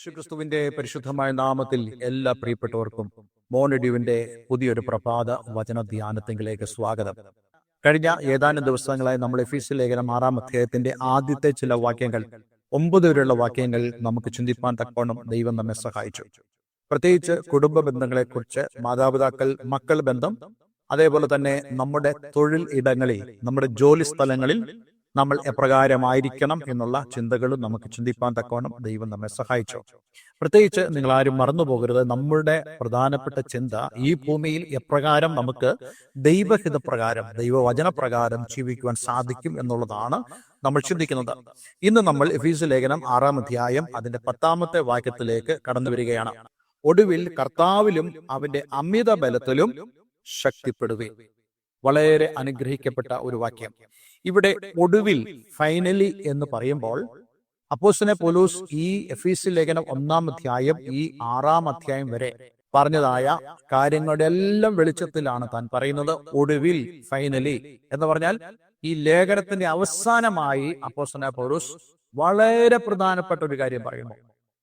യേശുക്രിസ്തുവിന്റെ പരിശുദ്ധമായ നാമത്തിൽ എല്ലാ പ്രിയപ്പെട്ടവർക്കും മോണിഡ്യുവിന്റെ പുതിയൊരു പ്രഭാത വചന ധ്യാനത്തിലേക്ക് സ്വാഗതം. കഴിഞ്ഞ ഏതാനും ദിവസങ്ങളായി നമ്മൾ എഫീസ് ലേഖനം ആറാം അധ്യായത്തിന്റെ ആദ്യത്തെ ചില വാക്യങ്ങൾ ഒമ്പത് വരെയുള്ള വാക്യങ്ങൾ നമുക്ക് ചിന്തിപ്പാൻ തക്കോണം ദൈവം നമ്മെ സഹായിച്ചു. പ്രത്യേകിച്ച് കുടുംബ ബന്ധങ്ങളെക്കുറിച്ച് മാതാപിതാക്കൾ മക്കൾ ബന്ധം അതേപോലെ തന്നെ നമ്മുടെ തൊഴിൽ ഇടങ്ങളിൽ നമ്മുടെ ജോലി സ്ഥലങ്ങളിൽ നമ്മൾ എപ്രകാരമായിരിക്കണം എന്നുള്ള ചിന്തകളും നമുക്ക് ചിന്തിപ്പാൻ തക്കവണ്ണം ദൈവം നമ്മെ സഹായിച്ചു. പ്രത്യേകിച്ച് നിങ്ങൾ ആരും മറന്നു പോകരുത്. നമ്മുടെ പ്രധാനപ്പെട്ട ചിന്ത ഈ ഭൂമിയിൽ എപ്രകാരം നമുക്ക് ദൈവഹിതപ്രകാരം ദൈവവചനപ്രകാരം ജീവിക്കുവാൻ സാധിക്കും എന്നുള്ളതാണ് നമ്മൾ ചിന്തിക്കുന്നത്. ഇന്ന് നമ്മൾ എഫീസ് ലേഖനം ആറാം അധ്യായം അതിന്റെ പത്താമത്തെ വാക്യത്തിലേക്ക് കടന്നു വരികയാണ്. ഒടുവിൽ കർത്താവിലും അവന്റെ അമിത ബലത്തിലും ശക്തിപ്പെടുവേ വളരെ അനുഗ്രഹിക്കപ്പെട്ട ഒരു വാക്യം. ഇവിടെ ഒടുവിൽ ഫൈനലി എന്ന് പറയുമ്പോൾ അപ്പോസിനെ പോലൂസ് ഈ എഫീസ് ലേഖനം ഒന്നാം അധ്യായം ഈ ആറാം അധ്യായം വരെ പറഞ്ഞതായ കാര്യങ്ങളുടെ എല്ലാം വെളിച്ചത്തിലാണ് താൻ പറയുന്നത് ഒടുവിൽ ഫൈനലി എന്ന് പറഞ്ഞാൽ ഈ ലേഖനത്തിന്റെ അവസാനമായി അപ്പോസന പോലൂസ് വളരെ പ്രധാനപ്പെട്ട ഒരു കാര്യം പറയുന്നു.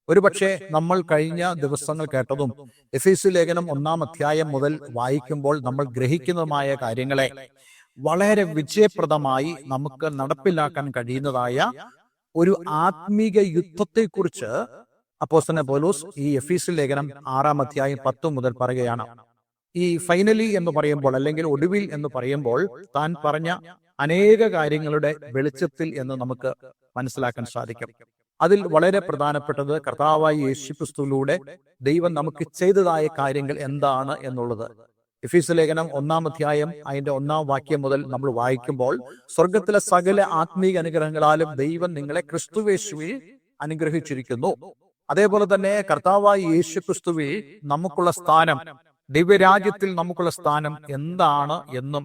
ഒരു പക്ഷേ നമ്മൾ കഴിഞ്ഞ ദിവസങ്ങൾ കേട്ടതും എഫീസ് ലേഖനം ഒന്നാം അധ്യായം മുതൽ വായിക്കുമ്പോൾ നമ്മൾ ഗ്രഹിക്കുന്നതുമായ കാര്യങ്ങളെ വളരെ വിജയപ്രദമായി നമുക്ക് നടപ്പിലാക്കാൻ കഴിയുന്നതായ ഒരു ആത്മീക യുദ്ധത്തെക്കുറിച്ച് അപ്പോസ്തന പോലൂസ് ഈ എഫീസ് ലേഖനം ആറാം അധ്യായം പത്ത് മുതൽ പറയുകയാണ്. ഈ ഫൈനലി എന്ന് പറയുമ്പോൾ അല്ലെങ്കിൽ ഒടുവിൽ എന്ന് പറയുമ്പോൾ താൻ പറഞ്ഞ അനേക കാര്യങ്ങളുടെ വെളിച്ചത്തിൽ എന്ന് നമുക്ക് മനസ്സിലാക്കാൻ സാധിക്കും. അതിൽ വളരെ പ്രധാനപ്പെട്ടത് കർത്താവായി യേശുക്രിസ്തുവിലൂടെ ദൈവം നമുക്ക് ചെയ്തതായ കാര്യങ്ങൾ എന്താണ് എന്നുള്ളത്. എഫീസ് ലേഖനം ഒന്നാം അധ്യായം അതിന്റെ ഒന്നാം വാക്യം മുതൽ നമ്മൾ വായിക്കുമ്പോൾ സ്വർഗത്തിലെ സകല ആത്മീയ അനുഗ്രഹങ്ങളാലും ദൈവം നിങ്ങളെ ക്രിസ്തുവേശുവിൽ അനുഗ്രഹിച്ചിരിക്കുന്നു. അതേപോലെ തന്നെ കർത്താവായി യേശു ക്രിസ്തുവിൽ നമുക്കുള്ള സ്ഥാനം ദിവ്യരാജ്യത്തിൽ നമുക്കുള്ള സ്ഥാനം എന്താണ് എന്നും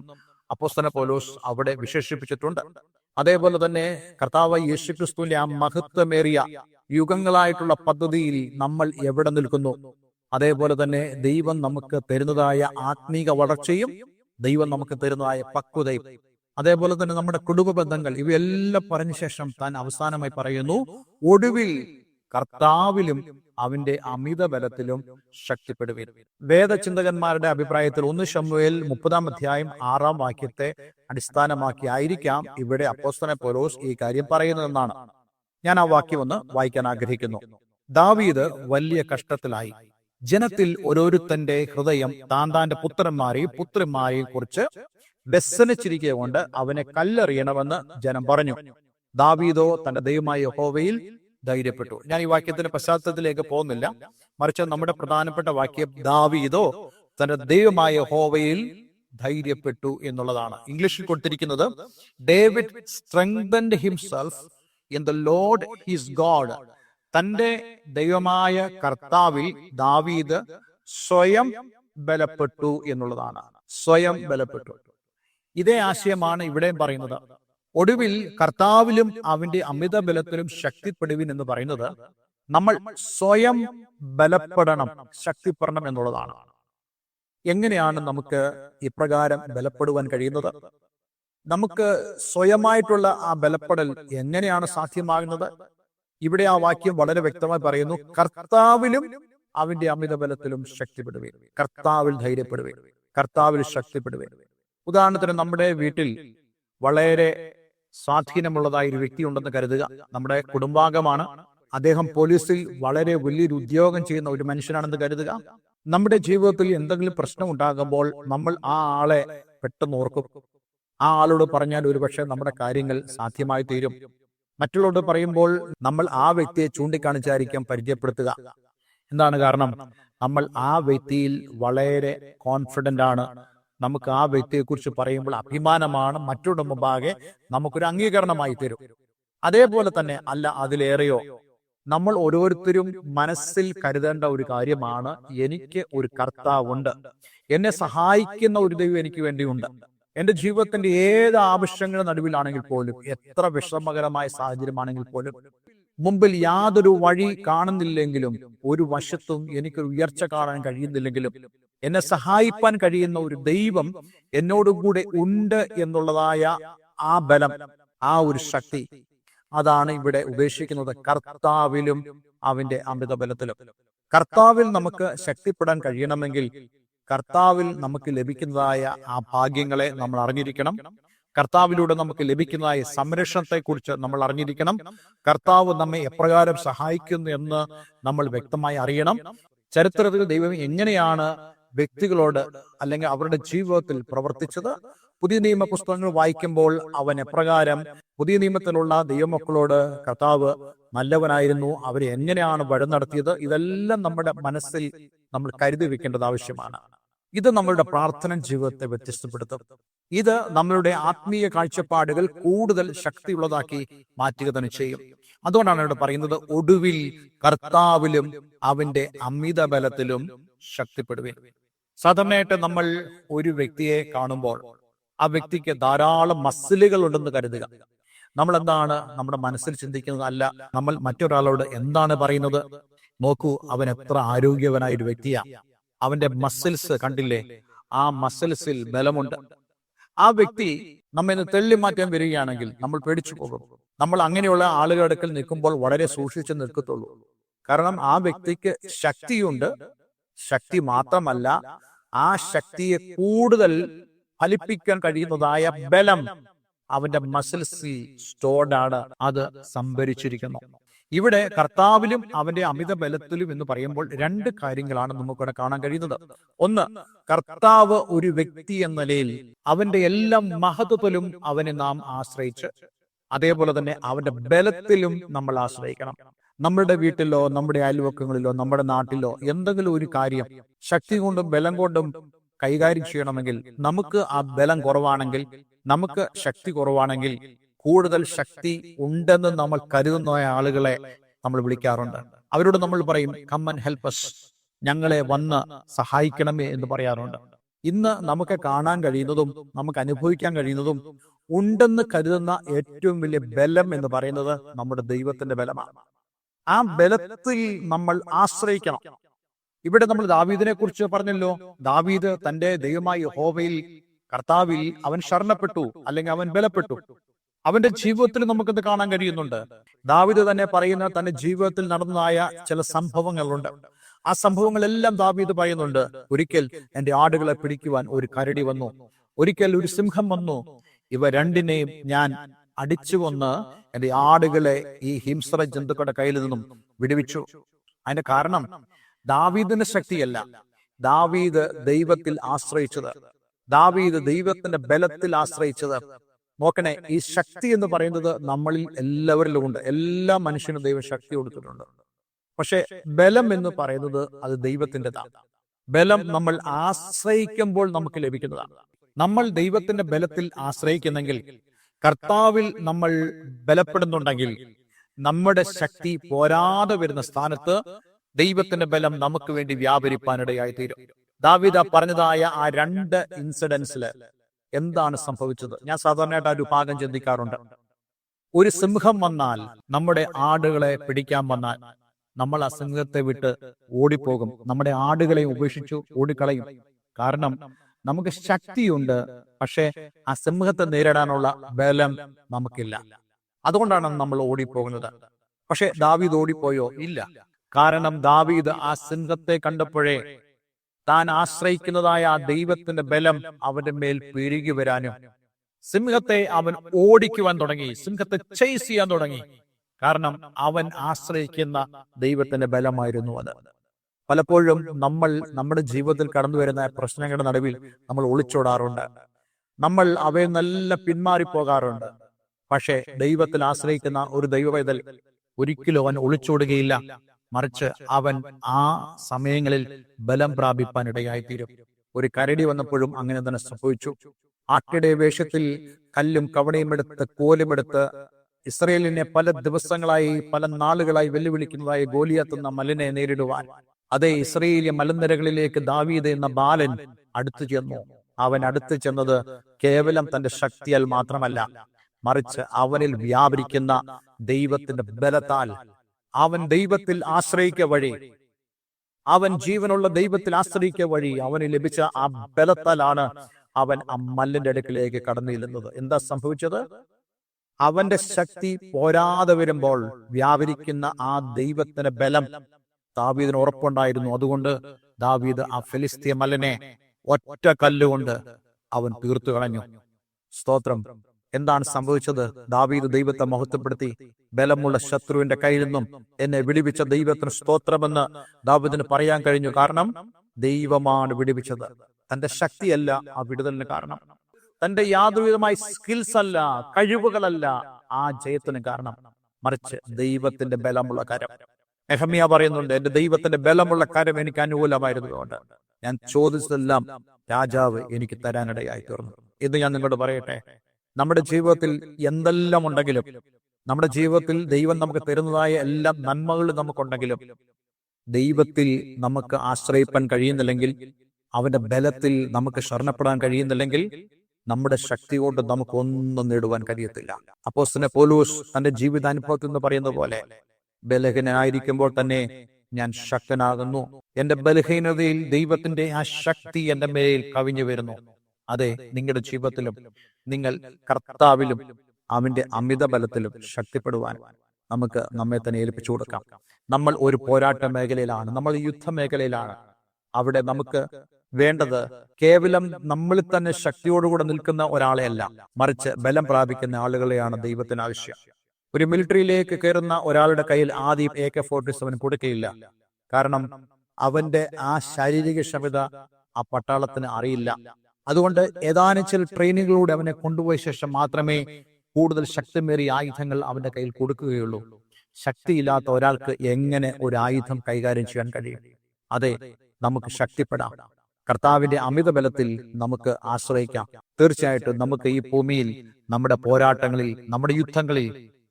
അപ്പോസ്തന പോലോസ് അവിടെ വിശേഷിപ്പിച്ചിട്ടുണ്ട്. അതേപോലെ തന്നെ കർത്താവായി യേശു ക്രിസ്തുവിന്റെ ആ മഹത്വമേറിയ യുഗങ്ങളായിട്ടുള്ള പദ്ധതിയിൽ നമ്മൾ എവിടെ നിൽക്കുന്നു? അതേപോലെ തന്നെ ദൈവം നമുക്ക് തരുന്നതായ ആത്മീക വളർച്ചയും ദൈവം നമുക്ക് തരുന്നതായ പക്വതയും. അതേപോലെ തന്നെ നമ്മുടെ കുടുംബ ബന്ധങ്ങൾ ഇവയെല്ലാം പറഞ്ഞ ശേഷം താൻ അവസാനമായി പറയുന്നു ഒടുവിൽ കർത്താവിലും അവന്റെ അമിത ബലത്തിലും ശക്തിപ്പെടുവീൻ. വേദചിന്തകന്മാരുടെ അഭിപ്രായത്തിൽ ഒന്ന് ഷമുവേൽ മുപ്പതാം അധ്യായം ആറാം വാക്യത്തെ അടിസ്ഥാനമാക്കി ആയിരിക്കാം ഇവിടെ അപ്പോസ്തനെ പോലോസ് ഈ കാര്യം പറയുന്നതെന്നാണ്. ഞാൻ ആ വാക്യം ഒന്ന് വായിക്കാൻ ആഗ്രഹിക്കുന്നു. ദാവീദ് വലിയ കഷ്ടത്തിലായി. ജനത്തിൽ ഓരോരുത്തന്റെ ഹൃദയം താൻ താന്റെ പുത്രന്മാരെയും പുത്രിമാരെയും കുറിച്ച് വ്യസനിച്ചിരിക്കുക കൊണ്ട് അവനെ കല്ലെറിയണമെന്ന് ജനം പറഞ്ഞു. ദാവീദോ തന്റെ ദൈവമായ യഹോവയിൽ ധൈര്യപ്പെട്ടു. ഞാൻ ഈ വാക്യത്തിന്റെ പശ്ചാത്തലത്തിലേക്ക് പോകുന്നില്ല. മറിച്ച് നമ്മുടെ പ്രധാനപ്പെട്ട വാക്യം ദാവീദോ തന്റെ ദൈവമായ ഹോവയിൽ ധൈര്യപ്പെട്ടു എന്നുള്ളതാണ്. ഇംഗ്ലീഷിൽ കൊടുത്തിരിക്കുന്നത് David strengthened himself in the Lord his God തന്റെ ദൈവമായ കർത്താവിൽ ദാവീദ് സ്വയം ബലപ്പെട്ടു എന്നുള്ളതാണ്. സ്വയം ബലപ്പെട്ടു. ഇതേ ആശയമാണ് ഇവിടെയും പറയുന്നത്. ഒടുവിൽ കർത്താവിലും അവന്റെ അമിത ബലത്തിലും ശക്തിപ്പെടുവിൻ എന്ന് പറയുന്നത് നമ്മൾ സ്വയം ബലപ്പെടണം ശക്തിപ്പെടണം എന്നുള്ളതാണ്. എങ്ങനെയാണ് നമുക്ക് ഇപ്രകാരം ബലപ്പെടുവാൻ കഴിയുന്നത്? നമുക്ക് സ്വയമായിട്ടുള്ള ആ ബലപ്പെടൽ എങ്ങനെയാണ് സാധ്യമാകുന്നത്? ഇവിടെ ആ വാക്യം വളരെ വ്യക്തമായി പറയുന്നു കർത്താവിലും അവന്റെ അമിത ബലത്തിലും ശക്തിപ്പെടുവേ കർത്താവിൽ ധൈര്യപ്പെടുവേ കർത്താവിൽ ശക്തിപ്പെടുവേ ഉദാഹരണത്തിന് നമ്മുടെ വീട്ടിൽ വളരെ സ്വാധീനമുള്ളതായ ഒരു വ്യക്തി ഉണ്ടെന്ന് കരുതുക. നമ്മുടെ കുടുംബാംഗമാണ്. അദ്ദേഹം പോലീസിൽ വളരെ വലിയൊരു ഉദ്യോഗം ചെയ്യുന്ന ഒരു മനുഷ്യനാണെന്ന് കരുതുക. നമ്മുടെ ജീവിതത്തിൽ എന്തെങ്കിലും പ്രശ്നം ഉണ്ടാകുമ്പോൾ നമ്മൾ ആ ആളെ പെട്ടെന്ന് ഓർക്കും. ആ ആളോട് പറഞ്ഞാൽ ഒരുപക്ഷെ നമ്മുടെ കാര്യങ്ങൾ സാധ്യമായി തീരും മറ്റുള്ളവരോട് പറയുമ്പോൾ നമ്മൾ ആ വ്യക്തിയെ ചൂണ്ടിക്കാണിച്ചായിരിക്കാം പരിചയപ്പെടുത്തുക. എന്താണ് കാരണം? നമ്മൾ ആ വ്യക്തിയിൽ വളരെ കോൺഫിഡന്റ് ആണ്. നമുക്ക് ആ വ്യക്തിയെക്കുറിച്ച് പറയുമ്പോൾ അഭിമാനമാണ്. മറ്റുള്ള മുമ്പാകെ നമുക്കൊരു അംഗീകരണമായി തരും. അതേപോലെ തന്നെ അല്ല അതിലേറെയോ. നമ്മൾ ഓരോരുത്തരും മനസ്സിൽ കരുതേണ്ട ഒരു കാര്യമാണ്. എനിക്ക് ഒരു കർത്താവുണ്ട്. എന്നെ സഹായിക്കുന്ന ഒരു ദൈവം എനിക്ക് വേണ്ടിയുണ്ട്. എന്റെ ജീവിതത്തിന്റെ ഏത് ആവശ്യങ്ങളുടെ നടുവിലാണെങ്കിൽ പോലും എത്ര വിഷമകരമായ സാഹചര്യമാണെങ്കിൽ പോലും മുമ്പിൽ യാതൊരു വഴി കാണുന്നില്ലെങ്കിലും ഒരു വശത്തും എനിക്കൊരു ഉയർച്ച കാണാൻ കഴിയുന്നില്ലെങ്കിലും എന്നെ സഹായിപ്പാൻ കഴിയുന്ന ഒരു ദൈവം എന്നോടുകൂടെ ഉണ്ട് എന്നുള്ളതായ ആ ബലം ആ ഒരു ശക്തി അതാണ് ഇവിടെ ഉപേക്ഷിക്കുന്നത് കർത്താവിലും അവന്റെ അമൃതബലത്തിലും. കർത്താവിൽ നമുക്ക് ശക്തിപ്പെടാൻ കഴിയണമെങ്കിൽ കർത്താവിൽ നമുക്ക് ലഭിക്കുന്നതായ ആ ഭാഗ്യങ്ങളെ നമ്മൾ അറിഞ്ഞിരിക്കണം. കർത്താവിലൂടെ നമുക്ക് ലഭിക്കുന്നതായ സംരക്ഷണത്തെ കുറിച്ച് നമ്മൾ അറിഞ്ഞിരിക്കണം. കർത്താവ് നമ്മെ എപ്രകാരം സഹായിക്കുന്നു എന്ന് നമ്മൾ വ്യക്തമായി അറിയണം. ചരിത്രത്തിൽ ദൈവം എങ്ങനെയാണ് വ്യക്തികളോട് അല്ലെങ്കിൽ അവരുടെ ജീവിതത്തിൽ പ്രവർത്തിച്ചത്? പുതിയ നിയമ പുസ്തകങ്ങൾ വായിക്കുമ്പോൾ അവൻ എപ്രകാരം പുതിയ നിയമത്തിലുള്ള ദൈവമക്കളോട് കർത്താവ് നല്ലവനായിരുന്നു അവരെ എങ്ങനെയാണ് വഴി നടത്തിയത്? ഇതെല്ലാം നമ്മുടെ മനസ്സിൽ നമ്മൾ കരുതി വെക്കേണ്ടത് ആവശ്യമാണ്. ഇത് നമ്മളുടെ പ്രാർത്ഥന ജീവിതത്തെ വ്യത്യസ്തപ്പെടുത്തും. ഇത് നമ്മളുടെ ആത്മീയ കാഴ്ചപ്പാടുകൾ കൂടുതൽ ശക്തിയുള്ളതാക്കി മാറ്റുക തന്നെ ചെയ്യും. അതുകൊണ്ടാണ് ഇവിടെ പറയുന്നത് ഒടുവിൽ കർത്താവിലും അവന്റെ അമിത ബലത്തിലും ശക്തിപ്പെടുവിൻ. സാധാരണയായിട്ട് നമ്മൾ ഒരു വ്യക്തിയെ കാണുമ്പോൾ ആ വ്യക്തിക്ക് ധാരാളം മസിലുകൾ ഉണ്ടെന്ന് കരുതുക. നമ്മൾ എന്താണ് നമ്മുടെ മനസ്സിൽ ചിന്തിക്കുന്നത് അല്ല നമ്മൾ മറ്റൊരാളോട് എന്താണ് പറയുന്നത്? നോക്കൂ അവൻ എത്ര ആരോഗ്യവനായ ഒരു വ്യക്തിയാ. അവന്റെ മസിൽസ് കണ്ടില്ലേ? ആ മസിൽസിൽ ബലമുണ്ട്. ആ വ്യക്തി നമ്മെ ഇന്ന് തെള്ളി മാറ്റാൻ വരികയാണെങ്കിൽ നമ്മൾ പേടിച്ചു പോകും. നമ്മൾ അങ്ങനെയുള്ള ആളുകളുടെ അടുക്കൽ നിൽക്കുമ്പോൾ വളരെ സൂക്ഷിച്ച് നിൽക്കത്തുള്ളൂ കാരണം ആ വ്യക്തിക്ക് ശക്തിയുണ്ട്. ശക്തി മാത്രമല്ല ആ ശക്തിയെ കൂടുതൽ ഫലിപ്പിക്കാൻ കഴിയുന്നതായ ബലം അവന്റെ മസിൽസിൽ സ്റ്റോർഡാണ് ആണ്. അത് സംഭരിച്ചിരിക്കുന്നു. ഇവിടെ കർത്താവിലും അവന്റെ അമിത ബലത്തിലും എന്ന് പറയുമ്പോൾ രണ്ട് കാര്യങ്ങളാണ് നമുക്കിവിടെ കാണാൻ കഴിയുന്നത്. ഒന്ന് കർത്താവ് ഒരു വ്യക്തി എന്ന നിലയിൽ അവന്റെ എല്ലാം മഹത്വത്തിലും അവനെ നാം ആശ്രയിച്ച് അതേപോലെ തന്നെ അവന്റെ ബലത്തിലും നമ്മൾ ആശ്രയിക്കണം. നമ്മുടെ വീട്ടിലോ നമ്മുടെ അയൽവക്കങ്ങളിലോ നമ്മുടെ നാട്ടിലോ എന്തെങ്കിലും ഒരു കാര്യം ശക്തി കൊണ്ടും ബലം കൊണ്ടും കൈകാര്യം ചെയ്യണമെങ്കിൽ നമുക്ക് ആ ബലം കുറവാണെങ്കിൽ നമുക്ക് ശക്തി കുറവാണെങ്കിൽ കൂടുതൽ ശക്തി ഉണ്ടെന്ന് നമ്മൾ കരുതുന്ന ആളുകളെ നമ്മൾ വിളിക്കാറുണ്ട്. അവരോട് നമ്മൾ പറയും കമ്മൻ ഹെൽപ്പസ് ഞങ്ങളെ വന്ന് സഹായിക്കണമേ എന്ന് പറയാറുണ്ട്. ഇന്ന് നമുക്ക് കാണാൻ കഴിയുന്നതും നമുക്ക് അനുഭവിക്കാൻ കഴിയുന്നതും ഉണ്ടെന്ന് കരുതുന്ന ഏറ്റവും വലിയ ബലം എന്ന് പറയുന്നത് നമ്മുടെ ദൈവത്തിന്റെ ബലമാണ്. ആ ബലത്തിൽ നമ്മൾ ആശ്രയിക്കണം. ഇവിടെ നമ്മൾ ദാവീദിനെ കുറിച്ച് പറഞ്ഞല്ലോ. ദാവീദ് തന്റെ ദൈവമായി ഹോവയിൽ കർത്താവിൽ അവൻ ശരണപ്പെട്ടു അല്ലെങ്കിൽ അവൻ ബലപ്പെട്ടു. അവന്റെ ജീവിതത്തിൽ നമുക്കത് കാണാൻ കഴിയുന്നുണ്ട്. ദാവിദ് തന്നെ പറയുന്ന തന്റെ ജീവിതത്തിൽ നടന്നതായ ചില സംഭവങ്ങളുണ്ട്. ആ സംഭവങ്ങളെല്ലാം ദാവീദ് പറയുന്നുണ്ട്. ഒരിക്കൽ എന്റെ ആടുകളെ പിടിക്കുവാൻ ഒരു കരടി വന്നു. ഒരിക്കൽ ഒരു സിംഹം വന്നു. ഇവ രണ്ടിനെയും ഞാൻ അടിച്ചു കൊന്ന് എന്റെ ആടുകളെ ഈ ഹിംസ്ര ജന്തുക്കളുടെ കയ്യിൽ നിന്നും വിടുവിച്ചു. അതിന്റെ കാരണം ദാവീദിന്റെ ശക്തിയല്ല. ദാവീദ് ദൈവത്തിൽ ആശ്രയിച്ചത്. ദാവീദ് ദൈവത്തിന്റെ ബലത്തിൽ ആശ്രയിച്ചത്. നോക്കണേ ഈ ശക്തി എന്ന് പറയുന്നത് നമ്മളിൽ എല്ലാവരിലും ഉണ്ട് എല്ലാ മനുഷ്യനും ദൈവം ശക്തി കൊടുത്തിട്ടുണ്ട്. പക്ഷെ ബലം എന്ന് പറയുന്നത് അത് ദൈവത്തിന്റെതാണ് ബലം നമ്മൾ ആശ്രയിക്കുമ്പോൾ നമുക്ക് ലഭിക്കുന്നതാണ് നമ്മൾ ദൈവത്തിന്റെ ബലത്തിൽ ആശ്രയിക്കുന്നെങ്കിൽ കർത്താവിൽ നമ്മൾ ബലപ്പെടുന്നുണ്ടെങ്കിൽ നമ്മുടെ ശക്തി പോരാതെ വരുന്ന സ്ഥാനത്ത് ദൈവത്തിന്റെ ബലം നമുക്ക് വേണ്ടി വ്യാപരിപ്പാനിടയായി തീരും ദാവിദ പറഞ്ഞതായ ആ രണ്ട് ഇൻസിഡൻസിൽ എന്താണ് സംഭവിച്ചത്? ഞാൻ സാധാരണയായിട്ട് ആ ഒരു ഭാഗം ചിന്തിക്കാറുണ്ട്. ഒരു സിംഹം വന്നാൽ നമ്മുടെ ആടുകളെ പിടിക്കാൻ വന്നാൽ നമ്മൾ ആ സിംഹത്തെ വിട്ട് ഓടിപ്പോകും. നമ്മുടെ ആടുകളെ ഉപേക്ഷിച്ചു ഓടിക്കളയും. കാരണം നമുക്ക് ശക്തിയുണ്ട്. പക്ഷെ ആ സിംഹത്തെ നേരിടാനുള്ള ബലം നമുക്കില്ല. അതുകൊണ്ടാണ് നമ്മൾ ഓടിപ്പോകുന്നത്. പക്ഷെ ദാവീദ് ഓടിപ്പോയോ? ഇല്ല. കാരണം ദാവീദ് ആ സിംഹത്തെ കണ്ടപ്പോഴേ താൻ ആശ്രയിക്കുന്നതായ ആ ദൈവത്തിന്റെ ബലം അവന്റെ മേൽ പെരുകി വരാനും. സിംഹത്തെ അവൻ ഓടിക്കുവാൻ തുടങ്ങി. സിംഹത്തെ ചെയ്സ് ചെയ്യാൻ തുടങ്ങി. കാരണം അവൻ ആശ്രയിക്കുന്ന ദൈവത്തിന്റെ ബലമായിരുന്നു അത്. പലപ്പോഴും നമ്മൾ നമ്മുടെ ജീവിതത്തിൽ കടന്നു വരുന്ന പ്രശ്നങ്ങളുടെ നടുവിൽ നമ്മൾ ഒളിച്ചോടാറുണ്ട്. നമ്മൾ അവയെ നല്ല പിന്മാറിപ്പോകാറുണ്ട്. പക്ഷേ ദൈവത്തിൽ ആശ്രയിക്കുന്ന ഒരു ദൈവവേദൽ ഒരിക്കലും അവൻ ഒളിച്ചോടുകയില്ല. മറിച്ച് അവൻ ആ സമയങ്ങളിൽ ബലം പ്രാപിപ്പാൻ ഇടയായിത്തീരും ഒരു കരടി വന്നപ്പോഴും അങ്ങനെ തന്നെ സംഭവിച്ചു. ആട്ടിയുടെ വേഷത്തിൽ കല്ലും കവണയും എടുത്ത് കോലുമെടുത്ത് ഇസ്രയേലിനെ പല ദിവസങ്ങളായി പല നാളുകളായി വെല്ലുവിളിക്കുന്നതായി ഗോലിയാത്തുന്ന മലിനെ നേരിടുവാൻ. അതേ ഇസ്രയേലിയ മലനിരകളിലേക്ക് ദാവീദ് എന്ന ബാലൻ അടുത്തു ചെന്നു. അവൻ അടുത്തു ചെന്നത് കേവലം തന്റെ ശക്തിയാൽ മാത്രമല്ല. മറിച്ച് അവനിൽ വ്യാപരിക്കുന്ന ദൈവത്തിന്റെ ബലത്താൽ അവൻ ദൈവത്തിൽ ആശ്രയിക്ക വഴി. അവൻ ജീവനുള്ള ദൈവത്തിൽ ആശ്രയിക്ക വഴി. അവന് ലഭിച്ച ആ ബലത്താലാണ് അവൻ ആ മല്ലിന്റെ അടുക്കിലേക്ക് കടന്നു എന്താ സംഭവിച്ചത്? അവന്റെ ശക്തി പോരാതെ വരുമ്പോൾ വ്യാപരിക്കുന്ന ആ ദൈവത്തിന് ബലം ദാവീദിന് ഉറപ്പുണ്ടായിരുന്നു. അതുകൊണ്ട് ദാവീദ് ആ ഫിലിസ്തീയ മല്ലനെ ഒറ്റ കല്ലുകൊണ്ട് അവൻ തീർത്തു കളഞ്ഞു. സ്തോത്രം. എന്താണ് സംഭവിച്ചത്? ദാവീദ് ദൈവത്തെ മഹത്വപ്പെടുത്തി ബലമുള്ള ശത്രുവിന്റെ കയ്യിൽ നിന്നും എന്നെ വിളിപ്പിച്ച ദൈവത്തിന് സ്തോത്രമെന്ന് ദാവീദിന് പറയാൻ കഴിഞ്ഞു. കാരണം ദൈവമാണ് വിളിപ്പിച്ചത് തന്റെ ശക്തിയല്ല ആ വിടുതലിന് കാരണം. തന്റെ യാതൊരുവിധമായ സ്കിൽസ് അല്ല കഴിവുകളല്ല ആ ജയത്തിന് കാരണം. മറിച്ച് ദൈവത്തിന്റെ ബലമുള്ള കരം മെഹമിയ പറയുന്നുണ്ട് എന്റെ ദൈവത്തിന്റെ ബലമുള്ള കരം എനിക്ക് അനുകൂലമായിരുന്നതുകൊണ്ട് ഞാൻ ചോദിച്ചതെല്ലാം രാജാവ് എനിക്ക് തരാനിടയായി തീർന്നു. ഇത് ഞാൻ നിങ്ങളോട് പറയട്ടെ നമ്മുടെ ജീവിതത്തിൽ എന്തെല്ലാം ഉണ്ടെങ്കിലും നമ്മുടെ ജീവിതത്തിൽ ദൈവം നമുക്ക് തരുന്നതായ എല്ലാ നന്മകളും നമുക്കുണ്ടെങ്കിലും ദൈവത്തിൽ നമുക്ക് ആശ്രയിപ്പാൻ കഴിയുന്നില്ലെങ്കിൽ അവന്റെ ബലത്തിൽ നമുക്ക് ശരണപ്പെടാൻ കഴിയുന്നില്ലെങ്കിൽ നമ്മുടെ ശക്തി കൊണ്ട് നമുക്ക് ഒന്നും നേടുവാൻ കഴിയത്തില്ല. അപ്പോസ്തലൻ പോലൂസ് തന്റെ ജീവിതാനുഭവത്തിൽ നിന്ന് പറയുന്ന പോലെ ബലഹീനായിരിക്കുമ്പോൾ തന്നെ ഞാൻ ശക്തനാകുന്നു. എന്റെ ബലഹീനതയിൽ ദൈവത്തിന്റെ ആ ശക്തി എന്റെ മേൽ കവിഞ്ഞു വരുന്നു. അതെ നിങ്ങളുടെ ജീവിതത്തിലും നിങ്ങൾ കർത്താവിലും അവന്റെ അമിത ബലത്തിലും ശക്തിപ്പെടുവാൻ നമുക്ക് നമ്മെ തന്നെ ഏൽപ്പിച്ചു കൊടുക്കാം. നമ്മൾ ഒരു പോരാട്ട മേഖലയിലാണ്. നമ്മൾ യുദ്ധ മേഖലയിലാണ്. അവിടെ നമുക്ക് വേണ്ടത് കേവലം നമ്മളിൽ തന്നെ ശക്തിയോടുകൂടെ നിൽക്കുന്ന ഒരാളെ അല്ല മറിച്ച് ബലം പ്രാപിക്കുന്ന ആളുകളെയാണ് ദൈവത്തിന് ആവശ്യം. ഒരു മിലിറ്ററിയിലേക്ക് കയറുന്ന ഒരാളുടെ കയ്യിൽ ആദ്യം എ കെ ഫോർട്ടി സെവൻ കൊടുക്കയില്ല കാരണം അവന്റെ ആ ശാരീരിക ക്ഷമത ആ പട്ടാളത്തിന് അറിയില്ല. അതുകൊണ്ട് ഏതാനും ചില ട്രെയിനിങ്ങിലൂടെ അവനെ കൊണ്ടുപോയ ശേഷം മാത്രമേ കൂടുതൽ ശക്തമേറിയ ആയുധങ്ങൾ അവന്റെ കയ്യിൽ കൊടുക്കുകയുള്ളൂ. ശക്തിയില്ലാത്ത ഒരാൾക്ക് എങ്ങനെ ഒരു ആയുധം കൈകാര്യം ചെയ്യാൻ കഴിയും? അതെ നമുക്ക് ശക്തിപ്പെടാം. കർത്താവിന്റെ അമിത ബലത്തിൽ നമുക്ക് ആശ്രയിക്കാം. തീർച്ചയായിട്ടും നമുക്ക് ഈ ഭൂമിയിൽ നമ്മുടെ പോരാട്ടങ്ങളിൽ നമ്മുടെ യുദ്ധങ്ങളിൽ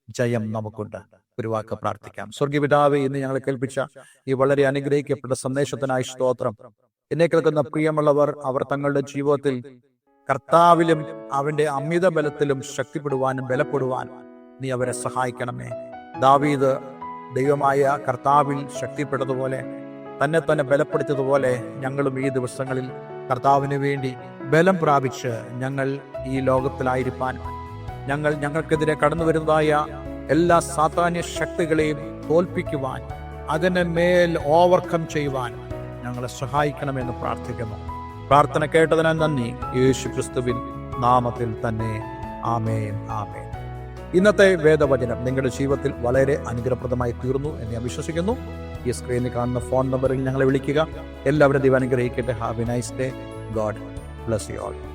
ജയം നമുക്കുണ്ട്. ഒരു വാക്ക് പ്രാർത്ഥിക്കാം. സ്വർഗീയപിതാവെ ഇന്ന് ഞങ്ങളെ കേൾപ്പിച്ച ഈ വളരെ അനുഗ്രഹിക്കപ്പെട്ട സന്ദേശത്തിനായി സ്തോത്രം. എന്നെ കേൾക്കുന്ന പ്രിയമുള്ളവർ അവർ തങ്ങളുടെ ജീവിതത്തിൽ കർത്താവിലും അവന്റെ അമിത ബലത്തിലും ശക്തിപ്പെടുവാനും ബലപ്പെടുവാനും നീ അവരെ സഹായിക്കണമേ. ദാവീദ് ദൈവമായ കർത്താവിൽ ശക്തിപ്പെട്ടതുപോലെ തന്നെ തന്നെ ബലപ്പെടുത്തിയതുപോലെ ഞങ്ങളും ഈ ദിവസങ്ങളിൽ കർത്താവിന് വേണ്ടി ബലം പ്രാപിച്ച് ഞങ്ങൾ ഈ ലോകത്തിലായിരിക്കാൻ. ഞങ്ങൾ ഞങ്ങൾക്കെതിരെ കടന്നു വരുന്നതായ എല്ലാ സാധാന്യ ശക്തികളെയും തോൽപ്പിക്കുവാൻ അതിനെ മേൽ ഓവർകം ചെയ്യുവാൻ ഞങ്ങളെ സഹായിക്കണമെന്ന് പ്രാർത്ഥിക്കുന്നു. പ്രാർത്ഥന കേട്ടതിന് നന്ദി. യേശു ക്രിസ്തുവിൻ നാമത്തിൽ തന്നെ ആമേൻ ആമേൻ. ഇന്നത്തെ വേദവചനം നിങ്ങളുടെ ജീവിതത്തിൽ വളരെ അനുഗ്രഹപ്രദമായി തീർന്നു എന്ന് ഞാൻ വിശ്വസിക്കുന്നു. ഈ സ്ക്രീനിൽ കാണുന്ന ഫോൺ നമ്പറിൽ ഞങ്ങളെ വിളിക്കുക. എല്ലാവരും ദൈവം അനുഗ്രഹിക്കട്ടെ. Have a nice day God bless you all